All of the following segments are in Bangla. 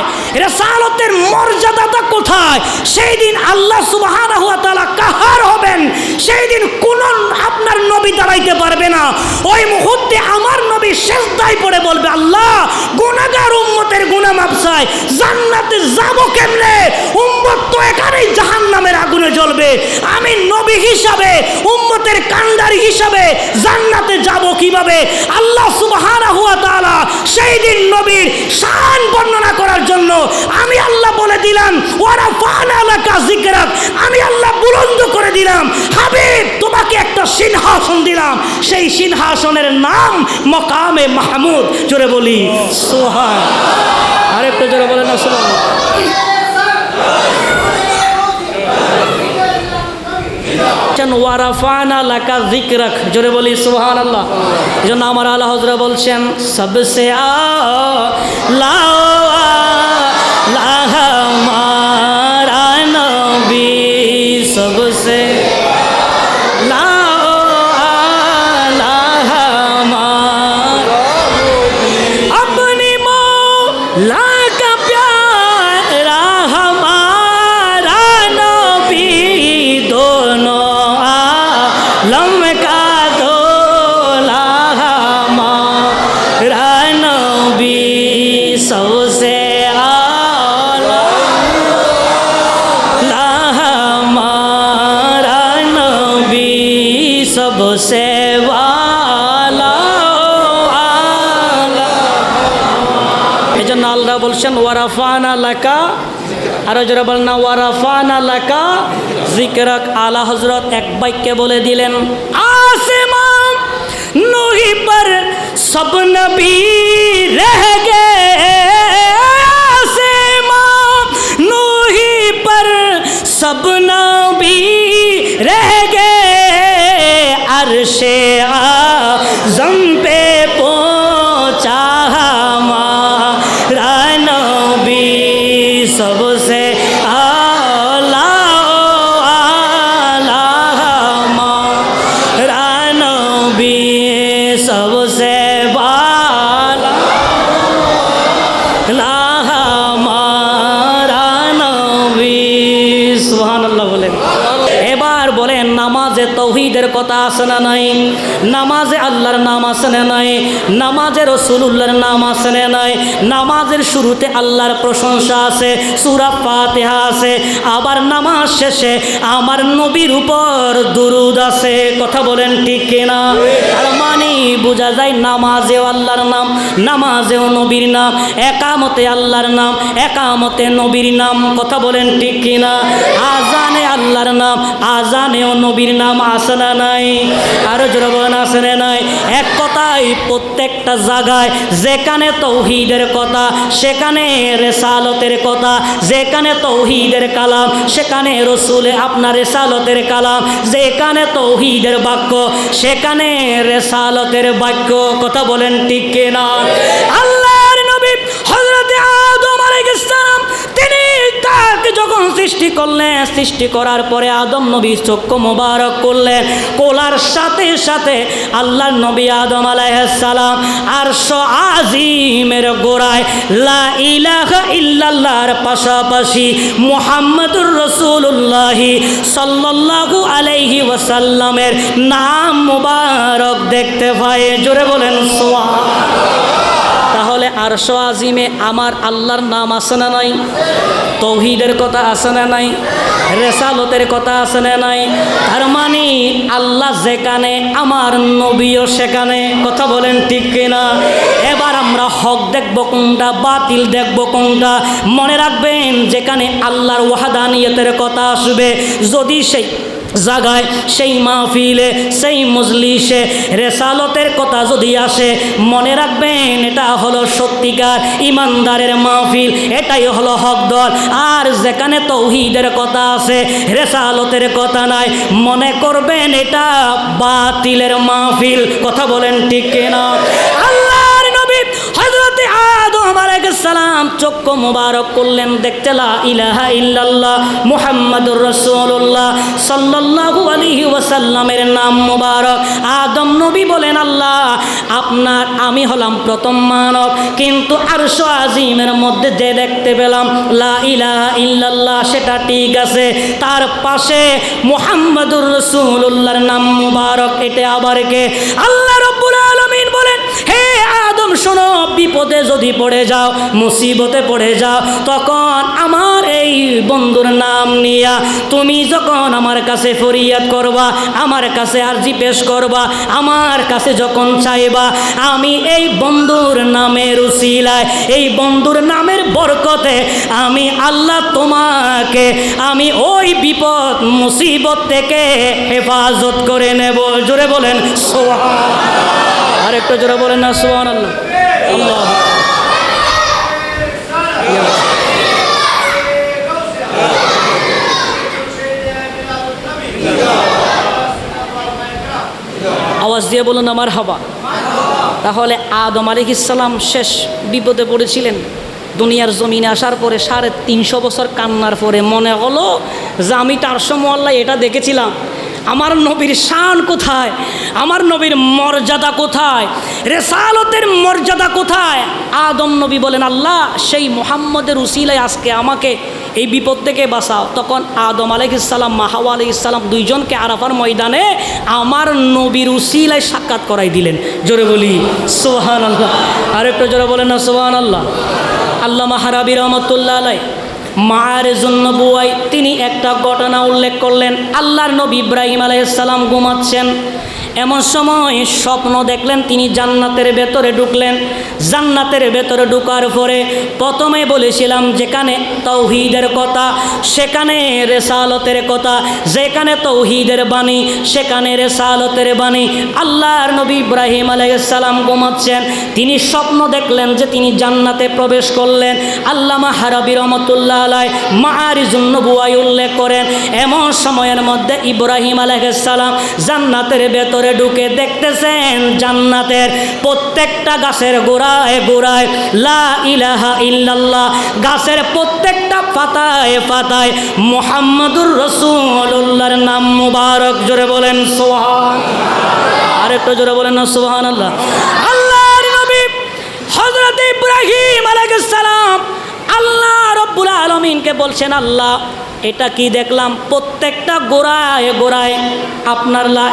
কোথায় কোথায় সেই দিন আল্লাহ ওয়া কাহার হবেন? সেই দিন কোন আপনার নবী দাঁড়াইতে পারবে না। ওই মুহূর্তে আমার নবী শেষদায় পড়ে বলবে, আল্লাহ, গুনাহগার উম্মতের গুনাহ মাপ চাই। জান্নাতে যাব কেমনে? উম্মত তো এখানেই জাহান্নামের আগুনে জ্বলবে। আমি নবী হিসাবে, উম্মতের কান্ডারি হিসাবে জান্নাতে যাব কীভাবে? আল্লাহ সুবহানাহু ওয়া তাআলা সেই দিন নবীর শান বর্ণনা করার জন্য আমি আল্লাহ বলে দিলাম ওরা আমি আল্লাহ বুলন্দ করে দিলাম। হাবিব, তোমাকে একটা সিংহাসন দিলাম। সেই সিংহাসনের নাম মকামে মাহমুদ। জোরে বলি সোহান আরেকটু জোরে বলেন না সোহান ওয়ারাফানা লাকা যিকরাক। জোরে বলি, সুবহানাল্লাহ। এই জন্য আমার আল্লাহ হজরা বলছেন, সবসে আলা ওয়ারাফানা লাকা আরও যারা বলেন না ওয়ারাফানা লাকা জিকরাক আলা হজরত এক বাক্যে বলে দিলেন, আসিমা নহি পর সব নবী নহি পর সব নবী রহ গে আরশে নাম নাই? নামাজে রসুলুল্লাহর নাম আছে নাই? নামাজের শুরুতে আল্লাহর প্রশংসা আছে, সুরা ফাতিহা আছে, আবার নামাজ শেষে আমার নবীর উপর দুরুদ আছে। কথা বলেন ঠিক কিনা? তার মানে বোঝা যায় নামাজেও আল্লাহর নাম, নামাজেও নবীর নাম, একামতে আল্লাহর নাম, একামতে নবীর নাম। কথা বলেন ঠিক কিনা? আজানে আল্লাহর নাম, আজানেও নবীর নাম আসে না নাই? আরও জোরবন আসে না নাই? এক কথাই প্রত্যেকটা জায়গায়, যেখানে তৌহিদের কথা, সেখানে রেসালতের কথা, যেখানে তৌহিদের কালাম, সেখানে রসুলে আপনার রেসালতের কালাম, যেখানে তৌহিদের বাক্য, সেখানে রেসালতের বাক্য, কথা বলেন ঠিক কেনা? আল্লাহর সৃষ্টি করলেন সৃষ্টি করার পরে আদম নবী চক্ষু মোবারক করলেন কোলার সাথে সাথে আল্লাহ নবী আদম আলাইহিসসালাম আরশ আজিমের গোড়ায় লা ইলাহা ইল্লাল্লাহর পাশাপাশি মুহাম্মাদুর রসুল্লাহি সাল্লাল্লাহু আলাইহি ওয়াসাল্লামের নাম মুবারক দেখতে পায়। জোরে বলেন তাহলে আরশ আজিমে আমার আল্লাহর নাম আছে না নাই? তৌহিদের কথা আছে না নাই? রেসালতের কথা আছে না নাই? তার মানে আল্লাহ যেখানে, আমার নবীও সেখানে। কথা বলেন ঠিক কিনা? এবার আমরা হক দেখব কোনটা, বাতিল দেখব কোনটা। মনে রাখবেন, যেখানে আল্লাহর ওয়াহাদানিয়তের কথা আসবে, যদি সেই জাগায় সেই মাহফিলে, সেই মজলিসে রেসালতের কথা যদি আসে, মনে রাখবেন এটা হলো সত্যিকার ইমানদারের মাহফিল, এটাই হলো হক দল। আর যেখানে তৌহিদের কথা আছে, রেসালতের কথা নাই, মনে করবেন এটা বাতিলের মাহফিল। কথা বলেন ঠিক কিনা? সালাম, চক্ষু মুবারক করলেন, দেখতে লা ইলাহা ইল্লাল্লাহ মুহাম্মাদুর রাসূলুল্লাহ ওয়াসাল্লামের নাম মুবারক। আদম নবী বলেন, আল্লাহ, আপনার আমি হলাম প্রথম মানব, কিন্তু আরশ আজিমের মধ্যে যে দেখতে পেলাম, লা ইলাহা ইল্লাল্লাহ, সেটা ঠিক আছে। তার পাশে মুহাম্মাদুর রাসূলুল্লাহর নাম মুবারক, এটা আবার কে? আল্লাহ শোনো, বিপদে যদি পড়ে যাও, মুসিবতে পড়ে যাও, তখন আমার এই বন্ধুর নাম নিয়া তুমি যখন আমার কাছে ফরিয়াদ করবা, আমার কাছে আরজি পেশ করবা, আমার কাছে যখন চাইবা, আমি এই বন্ধুর নামের উসিলায়, এই বন্ধুর নামের বরকতে আমি আল্লাহ তোমাকে, আমি ওই বিপদ, মুসিবত থেকে হেফাজত করে নেব। জোরে বলেন সোহা আর একটু জোরে বলেন না সোহান আল্লাহ আল্লাহ আওয়াজ দিয়ে বলুন আমার হাবা। তাহলে আদম আলিক ইসলাম শেষ বিপদে পড়েছিলেন। দুনিয়ার জমিনে আসার পরে সাড়ে তিনশো বছর কান্নার পরে মনে হলো যে আমি তার সময় আল্লাহ এটা দেখেছিলাম। আমার নবীর শান কোথায়? আমার নবীর মর্যাদা কোথায়? রেসালতের মর্যাদা কোথায়? আদম নবী বলেন, আল্লাহ, সেই মোহাম্মদের উসিলায় আজকে আমাকে এই বিপদ থেকে বাঁচাও। তখন আদম আলাইসাল্লাম মাহাওয়া আলাইসাল্লাম দুইজনকে আরাফার ময়দানে আমার নবীর উসিলায় সাক্ষাৎ করাই দিলেন। জোরে বলি সোহান আল্লাহ আরেকটু জোরে বলেন না সোহান আল্লাহ আল্লাহ মাহারাবি রহমতুল্লাহ আলাই মায়ের জন্য বুয়াই তিনি একটা ঘটনা উল্লেখ করলেন। আল্লাহর নবী ইব্রাহিম আলাইসাল্লাম ঘুমাচ্ছেন। এমন সময় স্বপ্ন দেখলেন, তিনি জান্নাতের ভেতরে ঢুকলেন। জান্নাতের ভেতরে ঢুকার পরে প্রথমে বলেছিলাম, যেখানে তৌহিদের কথা, সেখানে রেসালতের কথা, যেখানে তৌহিদের বাণী, সেখানে রেসালতের বাণী। আল্লাহর নবী ইব্রাহিম আলাইসাল্লাম ঘুমাচ্ছেন। তিনি স্বপ্ন দেখলেন যে তিনি জান্নাতে প্রবেশ করলেন। আল্লামা হারাবি রহমতুল্লাহ আলাই মাহারিজুন নবুয়াই উল্লেখ করেন, এমন সময়ের মধ্যে ইব্রাহিম আলাইসাল্লাম জান্নাতের ভেতরে ঢুকে দেখতেছেন জান্নাতের প্রত্যেকটা গাছের গোড়ায় গোড়ায়, লা ইলাহা ইল্লাল্লাহ, গাছের প্রত্যেকটা পাতায় পাতায় মোহাম্মদুর রসুল্লাহর নাম মুবারক। জোরে বলেন সোহান আরেকটু জোরে বলেন না সোহান আল্লাহ আল্লাহর নবী হজরত ইব্রাহিম আলাইহিস সালাম আল্লাহ রব্বুল আলমিনকে বলছেন, আল্লাহ, এটা কি দেখলাম? প্রত্যেকটা গোড়ায় গোড়ায় আপনার লা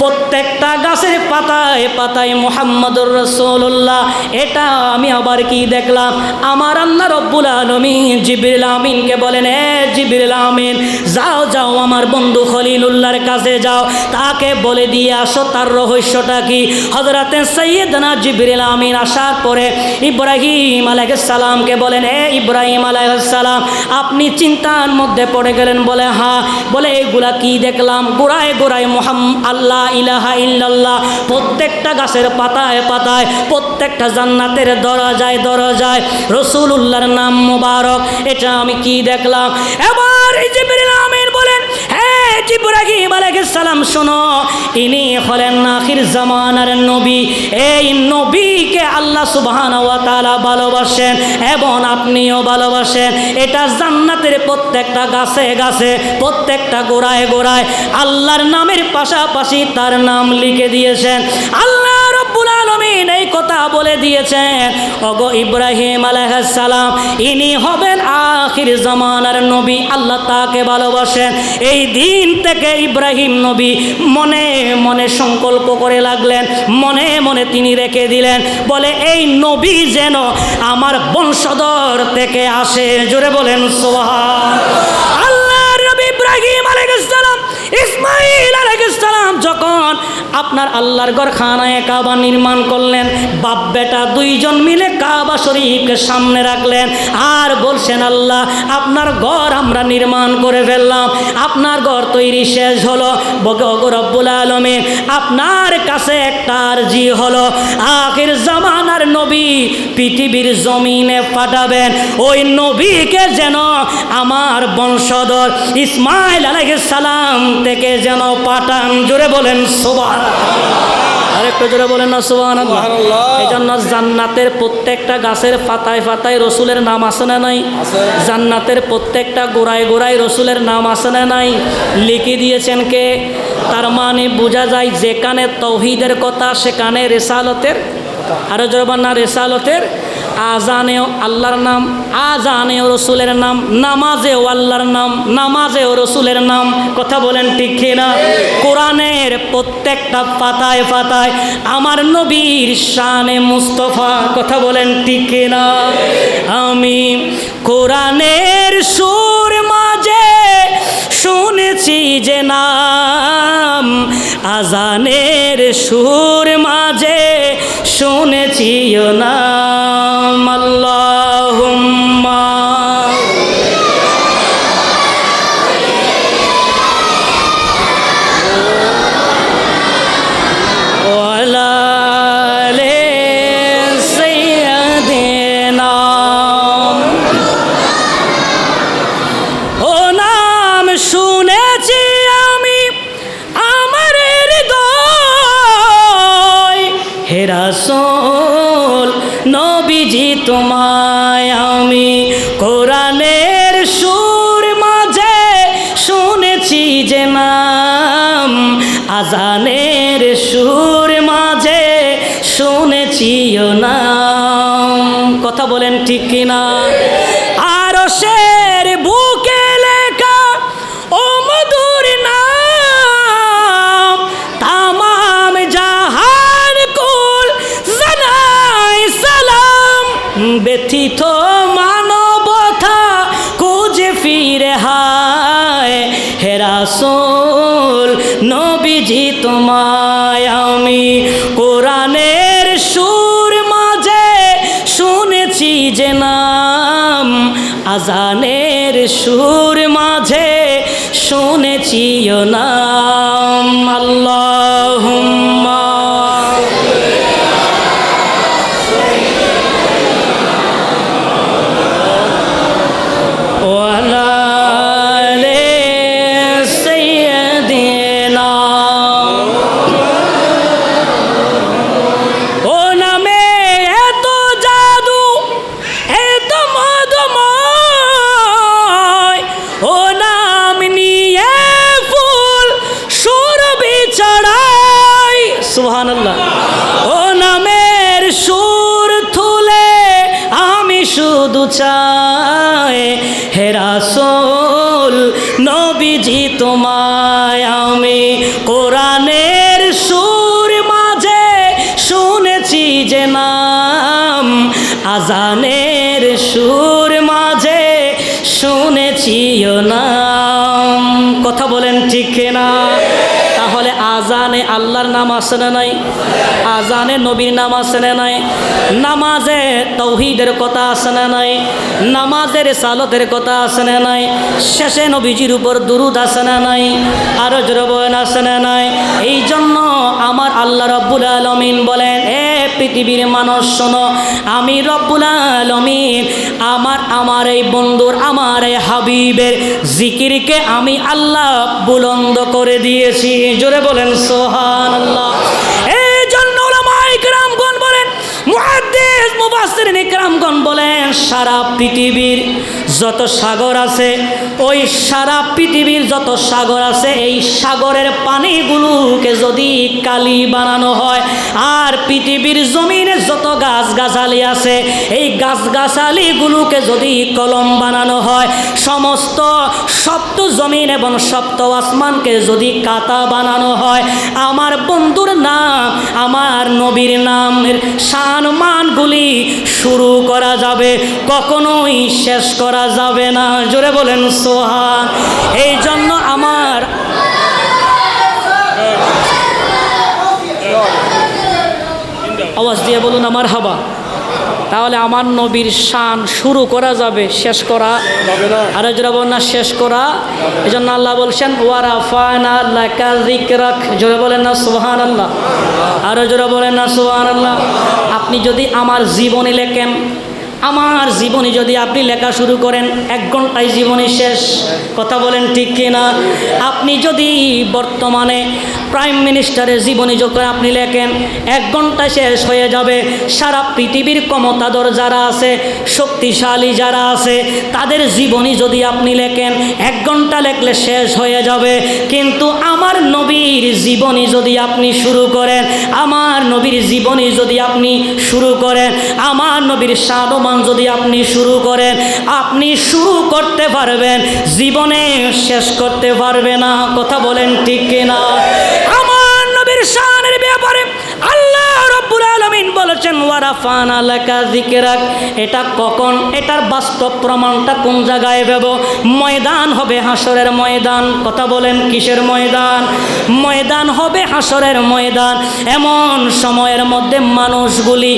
প্রত্যেকটা গাছের পাতায় পাতায় মোহাম্মদুর রসুল্লাহ এটা আমি আবার কি দেখলাম? আমার আল্লাহ রব্বুল আলমিন জিবির আমিনকে বলেন, এ জিবির আমিন, যাও যাও, আমার বন্ধু খলিলুল্লাহর কাছে যাও, তাকে বলে দিয়ে আসো, তার রহস্যটা কি? হজরতে সৈয়দনা জিবরিল আমিন আসার পরে ইব্রাহিম আলাইহিস সালামকে বলেন, এ ইব্রাহিম আলাইসালাম আপনি চিন্তার মধ্যে পড়ে গেলেন বলে হ্যাঁ। বলে, এগুলা কি দেখলাম? গোড়ায় গোড়ায় মোহাম, আল্লাহ ইলাহা ইল্লাল্লাহ, প্রত্যেকটা গাছের পাতায় পাতায়, প্রত্যেকটা জান্নাতের দরজায় দরজায় রসুল উল্লাহর নাম মুবারক, এটা আমি কি দেখলাম? এবার এই বলেন জিব্রাহিম আলাইহিস সালাম, শোনো, ইনি হলেন আখির জামানার নবী। এই নবীকে আল্লাহ সুবহানাহু ওয়া তাআলা ভালোবাসেন এবং আপনিও ভালোবাসেন। এটা জান্নাতের প্রত্যেকটা গাছে গাছে, প্রত্যেকটা গোড়ায় গোড়ায় আল্লাহর নামের পাশাপাশি তার নাম লিখে দিয়েছেন। আল্লাহ রব্বুল আলমিন এই কথা বলে দিয়েছেন। অগো ইব্রাহিম আলাইহিস সালাম, ইনি হবেন আখির জামানার নবী, আল্লাহ তাকে ভালোবাসেন। এই দিন থেকে ইব্রাহিম নবী মনে মনে সংকল্প করে লাগলেন, মনে মনে তিনি রেখে দিলেন, বলে, এই নবী যেন আমার বংশধর থেকে আসে। জোরে বলেন সোহান আল্লাহর নবী ইব্রাহিম সালাম, ইসমাইল সালাম যখন আপনার আল্লাহর ঘর খানায় কাবা নির্মাণ করলেন, বাপ বেটা দুইজন মিলে কাবা শরীফকে সামনে রাখলেন। আর বলছেন, আল্লাহ, আপনার ঘর আমরা নির্মাণ করে ফেললাম। আপনার ঘর তৈরি শেষ হলো। রব্বুল আলমে আপনার কাছে একটা আর্জি হলো। আখির জামানার নবী পৃথিবীর জমিনে পাঠাবেন। ওই নবীকে যেন আমার বংশধর ইসমাইল আলাইহিস সালাম থেকে যেন পাঠান। জোরে বলেন সোবার আর জোরে বলেন না সুবাহ এই জন্য জান্নাতের প্রত্যেকটা গাছের পাতায় পাতায় রসুলের নাম আছে না নাই? জান্নাতের প্রত্যেকটা গোড়ায় গোড়ায় রসুলের নাম আছে না নাই? লিখে দিয়েছেন কে? তার মানে বোঝা যায় যেখানে তৌহিদের কথা সেখানে রেসালতের আরও জোরবান রেসালতের আজানেও আল্লাহর নাম, আজানেও রসুলের নাম, নামাজেও আল্লাহর নাম, নামাজেও রসুলের নাম, কথা বলেন ঠিক না কোরআনের প্রত্যেকটা পাতায় পাতায় আমার নবীর শানে মুস্তফা, কথা বলেন ঠিক না আমি কোরআনের সুর মাঝে শুনেছি যে নাম, আজানের সুর মাঝে শুনেছি না আল্লাহুম্মা হেরাসোল নবীজি তোমায় নবীজি তোমায় আমি কোরআনের সুর মাঝে শুনেছি যে নাম আজানের সুর মাঝে শুনেছিও ও চাই হেরাসোল নবীজি তোমায় আমি কোরআনের সুর মাঝে শুনেছি যে নাম, আজানের সুর মাঝে শুনেছিও ও আজানে আল্লাহর নাম আছে না নাই? আজানে নবীর নাম আছে না নাই? নামাজে তৌহিদের কথা আছে না নাই? নামাজের সালতের কথা আছে না নাই? শেষে নবীজির উপর দুরুদ আছে না নাই? আরও জরবয়ন আছে না নাই? এই জন্য আমার আল্লাহ রব্বুল আলমিন বলেন পৃথিবীর মানুষ, শোনো। আমি রব্বুল আলমিন, আমার আমার এই বন্ধুর, আমার এই হাবিবের জিকিরকে আমি আল্লাহ বুলন্দ করে দিয়েছি। জোরে বলেন সোহান আল্লাহ এই জন্য বলেন, মুহাদ্দিস, মুফাসসিরিন ইকরামগণ বলেন, সারা পৃথিবীর যত সাগর আছে, ওই সারা পৃথিবীর যত সাগর আছে, এই সাগরের পানিগুলোকে যদি কালি বানানো হয়, আর পৃথিবীর জমিনে যত গাছ গাছালি আছে, এই গাছ গাছালিগুলোকে যদি কলম বানানো হয়, সমস্ত সপ্ত জমিন এবং সপ্ত আসমানকে যদি কাতা বানানো হয়, আমার বন্ধুর নাম, আমার নবীর নামের সানমানগুলি শুরু করা যাবে, কখনোই শেষ করা যাবে না। জোরে বলেন সোহান। এই জন্য আমার আওয়াজ দিয়ে বলুন আমার হাবা। তাহলে আমার নবীর শান শুরু করা যাবে শেষ করা। আর না। আর না শেষ করা। এই জন্য আল্লাহ বলছেন ওয়ারাফানা জোরে বলেন না সুবহান আল্লাহ আর জোরে বলেন না সুবহান আল্লাহ আপনি যদি আমার জীবনী লেখেন আমার জীবনী যদি আপনি লেখা শুরু করেন, এক ঘন্টায় জীবনী শেষ। কথা বলেন ঠিক কিনা? আপনি যদি বর্তমানে প্রাইম মিনিস্টারের জীবনী যখন আপনি লেখেন, এক ঘণ্টা শেষ হয়ে যাবে। সারা পৃথিবীর ক্ষমতাধর যারা আছে, শক্তিশালী যারা আছে, তাদের জীবনী যদি আপনি লেখেন, এক ঘণ্টা লেখলে শেষ হয়ে যাবে। কিন্তু আমার নবীর জীবনী যদি আপনি শুরু করেন, আমার নবীর জীবনী যদি আপনি শুরু করেন, আমার নবীর সাধমান যদি আপনি শুরু করেন, আপনি শুরু করতে পারবেন, জীবনে শেষ করতে পারবে না। কথা বলেন ঠিক কিনা? আলামিন বলেছেন, ওয়ারাফানা লাকা যিকরাক। এটা কখন? এটার বাস্তব প্রমাণটা কোন জায়গায় পাব? ময়দান হবে হাসরের ময়দান। কথা বলেন, কিসের ময়দান? ময়দান হবে হাসরের ময়দান। এমন সময়ের মধ্যে মানুষগুলি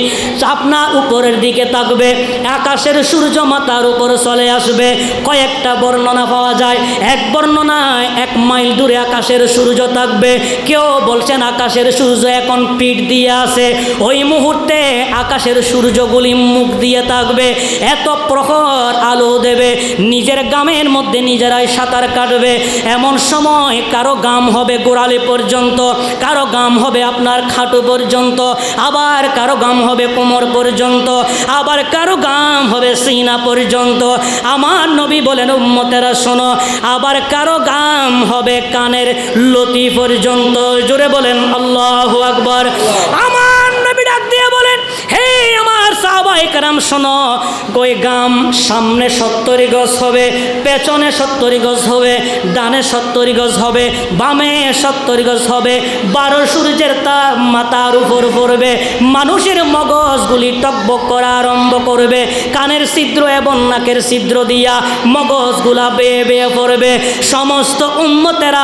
আপনার উপরের দিকে থাকবে আকাশের সূর্য মাতার উপরে চলে আসবে। কয়েকটা বর্ণনা পাওয়া যায়। এক বর্ণনায় এক মাইল দূরে আকাশের সূর্য থাকবে কেউ বলছেন, আকাশের সূর্য এখন পিঠ দিয়ে আছে। ওই মুহূর্তে আকাশের সূর্যগুলি মুখ দিয়ে থাকবে এত প্রখর আলো দেবে, নিজের গামের মধ্যে নিজেরাই সাঁতার কাটবে। এমন সময় কারও গাম হবে গোড়ালি পর্যন্ত, কারও গাম হবে আপনার খাটু পর্যন্ত, আবার কারও গাম হবে কোমর পর্যন্ত, আবার কারও গাম হবে সিনা পর্যন্ত। আমার নবী বলেন, উম্মতেরা, শোনো, আবার কারও গাম হবে কানের লতি পর্যন্ত। জোরে বলেন, আল্লাহ আকবর। আমার আমার সাহাবাই কারাম, শোনো। কই গাম, সামনে সত্তরি গজ হবে, পেছনে সত্তরি গজ হবে, ডানে সত্তরি গজ হবে, বামে সত্তরি গজ হবে। বারো সূর্যের তার মাথার উপর পড়বে, মানুষের মগজগুলি টকবক করা আরম্ভ করবে। কানের ছিদ্র এবং নাকের ছিদ্র দিয়া মগজগুলা বেয়ে বেয়ে পড়বে। সমস্ত উম্মতেরা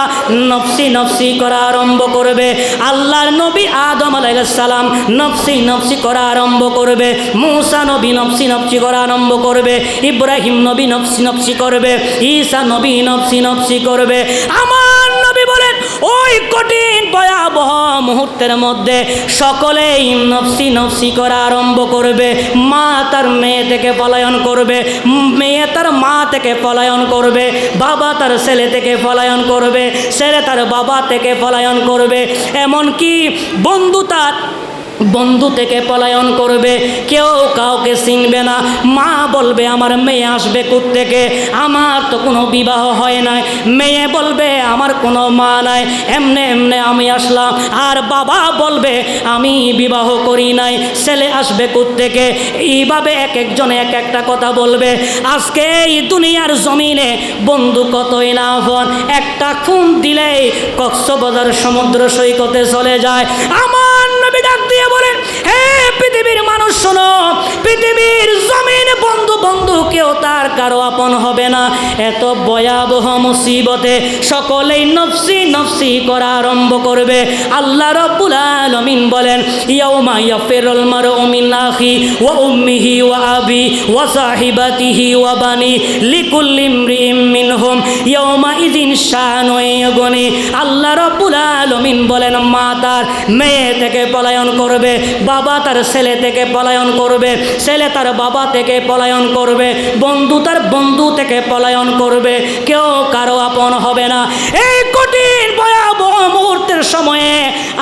নফসি নফসি করা আরম্ভ করবে। আল্লাহর নবী আদম আলাইসালাম নফসি নফসি করা আরম্ভ করবে। মুসা নবী নফসি নফসি করা আরম্ভ করবে, ইব্রাহিম নবী নফসি নফসি করবে, ঈসা নবী নফসি নফসি করবে। আমার নবী বলেন, ওই কঠিন ভয়াবহ মুহূর্তের মধ্যে সকলেই নফসি নফসি করা আরম্ভ করবে। মা তার মেয়ে থেকে পলায়ন করবে, মেয়ে তার মা থেকে পলায়ন করবে, বাবা তার ছেলে থেকে পলায়ন করবে, ছেলে তার বাবা থেকে পলায়ন করবে। এমনকি বন্ধু তার বন্ধু থেকে পলায়ন করবে, কেউ কাউকে চিনবে না। মা বলবে, আমার মেয়ে আসবে থেকে আমার তো কোনো বিবাহ হয় নাই। মেয়ে বলবে, আমার কোনো মা নাই। এমনে এমনে আমি আসলাম। আর বাবা বলবে, আমি বিবাহ করি নাই। ছেলে আসবে থেকে এইভাবে এক একজনে এক একটা কথা বলবে। আজকে এই দুনিয়ার জমিনে বন্ধু কতই না হন একটা খুন দিলেই কক্সবাজার সমুদ্র সৈকতে চলে যায়। আমার দিয়ে বলেন, হে পৃথিবীর মানুষ, শোনো, পৃথিবীর জমিন বন্ধু বন্ধু, কেউ তার কারও আপন হবে না। এত ভয়াবহ মুসিবতে সকলেই নফসি নফসি করা আরম্ভ করবে। আল্লাহ রব্বুল আলামিন বলেন, ইয়াউমা ইয়াফিরুল মারউ মিন আখি ওয়া উম্মিহি ওয়া আবি ওয়া সাহিবাতিহি ওয়া বানি লিকুল্লি ইমরিইম মিনহুম। ইয়াউমা ইযিন শানু ইয়াগনি। আল্লাহ রব্বুল আলামিন বলেন, মা তার মেয়ে থেকে পলায়ন করবে, বাবা তার ছেলে থেকে পলায়ন করবে, ছেলে তার বাবা থেকে পলায়ন করবে, বন্ধু তার বন্ধু থেকে পলায়ন করবে, কেউ কারও আপন হবে না। এই কঠিন ভয়াবহ মুহূর্তের সময়ে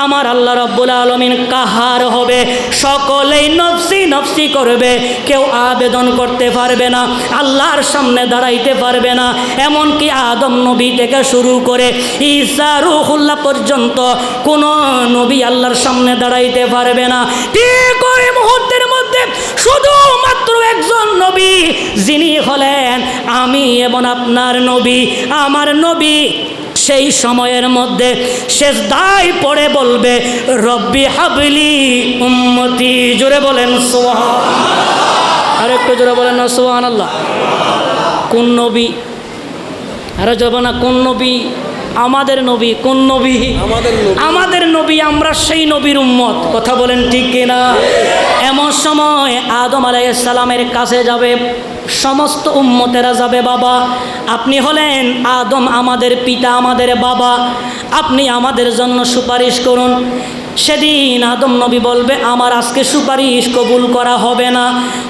আমার আল্লাহ রব্বুল আলমিন কাহার হবে? সকলেই নফসি নফসি করবে, কেউ আবেদন করতে পারবে না, আল্লাহর সামনে দাঁড়াইতে পারবে না। এমনকি আদম নবী থেকে শুরু করে ঈসা রুহুল্লাহ পর্যন্ত কোনো নবী আল্লাহর সামনে দাঁড়াইতে পারবে না। ঠিক ওই মুহূর্তের মধ্যে শুধুমাত্র একজন নবী, যিনি হলেন আমি এবং আপনার নবী। আমার নবী সেই সময়ের মধ্যে শেষ দায় পড়ে বলবে, রব্বি হাবলি উম্মতি। জোরে বলেন সোহা আর একটু জোরে বলেন না সোহান আল্লাহ কোন নবী? আরও যাব না কোন নবী? আমাদের নবী কোন নবী? আমাদের নবী। আমরা সেই নবীর উম্মত। কথা বলেন ঠিক কিনা? এমন সময় আদম আলাইসালামের কাছে যাবে সমস্ত উম্মতেরা যাবে বাবা আপনি হলেন আদম আমাদের পিতা আমাদের বাবা আপনি আমাদের জন্য সুপারিশ করুন। সেদিন আদম নবী বলবে, আমার আজকে সুপারিশ কবুল করা হবে না।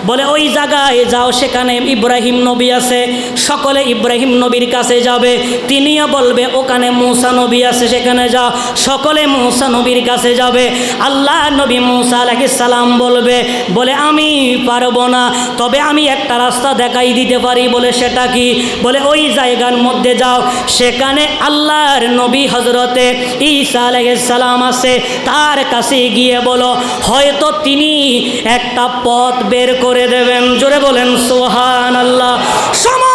বলে, ওই জায়গায় যাও, সেখানে ইব্রাহিম নবী আছে, সকলে ইব্রাহিম নবীর কাছে যাবে। তিনিও বলবে, ওখানে মৌসা নবী আছে, সেখানে যাও, সকলে মৌসা নবীর কাছে যাবে। আল্লাহ নবী মৌসা আলাইহিস সালাম বলবে, বলে, আমি পারব না, তবে আমি একটা রাস্তা দেখাই দিতে পারি। বলে, সেটা কি? বলে, ওই জায়গার মধ্যে যাও, সেখানে আল্লাহর নবী হজরতে আলাইহিস সালাম আছে, তার কাছে গিয়ে বলো, হয়তো তিনি একটা পথ বের করে দেবেন। জোরে বলেন সোহান আল্লাহ উম্মতেরা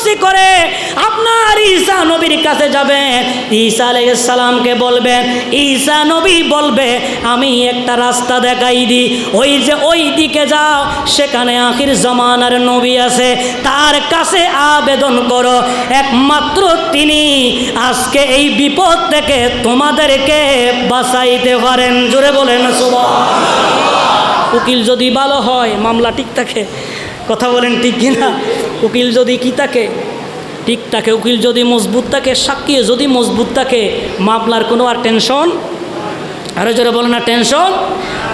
নফসি করে আপনার ঈসা নবীর কাছে যাবেন ঈসা সালামকে বলবেন ঈসা নবী বলবে, আমি একটা রাস্তা দেখাই দিই। ওই যে ওই দিকে যাও, সেখানে আখির জমানার নবী আছে। তার কাছে আবেদন করো। একমাত্র তিনি আজকে এই বিপদ থেকে তোমাদেরকে বাঁচাইতে পারেন। জোরে বলেন উকিল যদি ভালো হয়, মামলা ঠিক থাকে। কথা বলেন ঠিক কিনা? উকিল যদি কি থাকে ঠিক থাকে উকিল যদি মজবুত থাকে সাক্ষী যদি মজবুত থাকে মামলার কোনো আর টেনশন? আরও জোরে বলে না, টেনশন?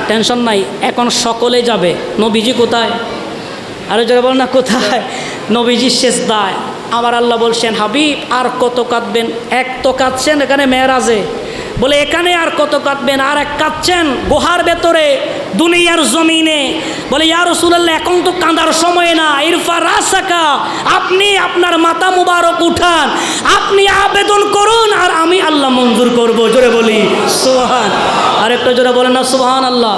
টেনশন নাই, এখন সকলে যাবে। নবীজি কোথায়? আরও জোরে বলে না, কোথায়? নবীজি শেষ দায় আমার আল্লাহ বলছেন, হাবিব, আর কত কাঁদবেন? এক তো কাঁদছেন এখানে মেয়েরাজে। বলে, এখানে আর কত কাঁদবেন? আর এক কাঁদছেন গুহার ভেতরে। দুনিয়ার জমিনে। বলে ইয়ার রসুল্লাহ এখন তো কাঁদার সময় না। ইরফা রাসাকা, আপনি আপনার মাথা মুবারক উঠান। আপনি আবেদন করুন আর আমি আল্লাহ মঞ্জুর করব। জোরে বলি সোহান আর একটা জোরে বলেন না সোহান আল্লাহ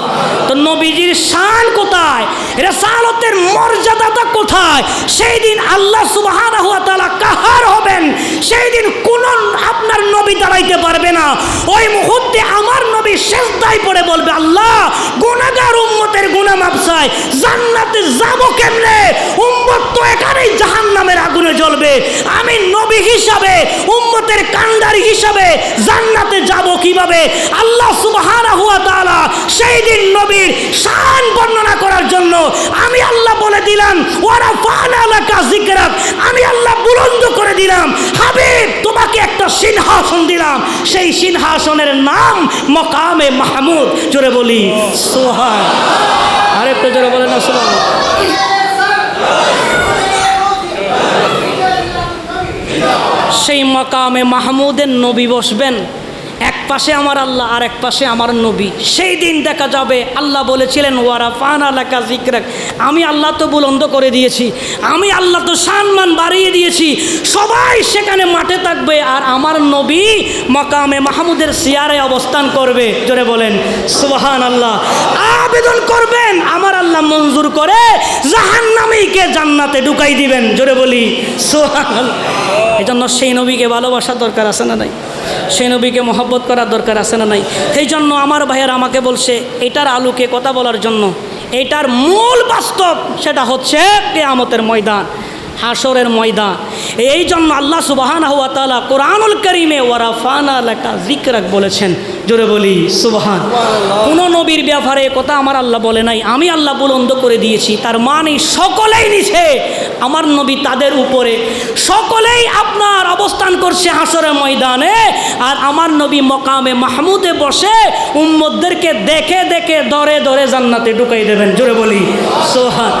তো নবীজির শান কোথায়? রেসালতের মর্যাদাটা কোথায়? সেই দিন আল্লাহ সুবাহান তালা কাহার হবেন? সেই দিন কোন আপনার নবী দাঁড়াইতে পারবে না। ওই মুহূর্তে আমার নবী শেষদায় পড়ে বলবে, আল্লাহ গুনাগার উম্মতের গুনা মাপসায় জান্নাতে যাব কেমনে? উম্মত তো এখানেই জাহান্নামের আগুনে জ্বলবে। আমি নবী হিসাবে, উম্মতের কান্ডারি হিসাবে জান্নাতে যাব কীভাবে? আল্লাহ সুবহানাহু ওয়া তাআলা সেই দিন নবীর শান বর্ণনা করার জন্য আমি আল্লাহ বলে দিলাম ওরা ফানা লাকা যিকরাক। সেই সিংহাসনের নাম মকামে মাহমুদ। জোরে বলি সোহান আরেকটা জোরে বলে না সোহান সেই মকামে মাহমুদের নবী বসবেন। পাশে আমার আল্লাহ, আর এক পাশে আমার নবী। সেই দিন দেখা যাবে, আল্লাহ বলেছিলেন ওয়ারা ফান আলাকা জিক্রাক আমি আল্লাহ তো বুলন্দ করে দিয়েছি, আমি আল্লাহ তো সম্মান বাড়িয়ে দিয়েছি। সবাই সেখানে মাঠে থাকবে, আর আমার নবী মকামে মাহমুদের সিয়ারে অবস্থান করবে। জোরে বলেন সুবাহান আল্লাহ আবেদন করবেন, আমার আল্লাহ মঞ্জুর করে জাহান্নামীকে জান্নাতে ঢুকাই দিবেন। জোরে বলি সুবহান এই জন্য সেই নবীকে ভালোবাসার দরকার আছে না নাই? সেই নবীকে মহব্বত করার দরকার আছে না নাই? সেই জন্য আমার ভাইয়ের আমাকে বলছে, এটার আলোকে কথা বলার জন্য, এটার মূল বাস্তব সেটা হচ্ছে কেয়ামতের ময়দান হাসরের ময়দান। এই জন্য আল্লাহ সুবাহান হুয়া তালা কোরআনুল করিমে ওয়ারা ফানা লেখা জিকরাক বলেছেন। জোরে বলি সুবাহান। কোনো নবীর ব্যাপারে কথা আমার আল্লাহ বলে নাই। আমি আল্লাহ বুলন্দ করে দিয়েছি। তার মানে সকলেই নিছে। আমার নবী তাদের উপরে। সকলেই আপনার অবস্থান করছে হাসরের ময়দানে। আর আমার নবী মকামে মাহমুদে বসে উম্মদদেরকে দেখে দেখে দরে দরে জান্নাতে ঢুকাই দেবেন। জোরে বলি সোহান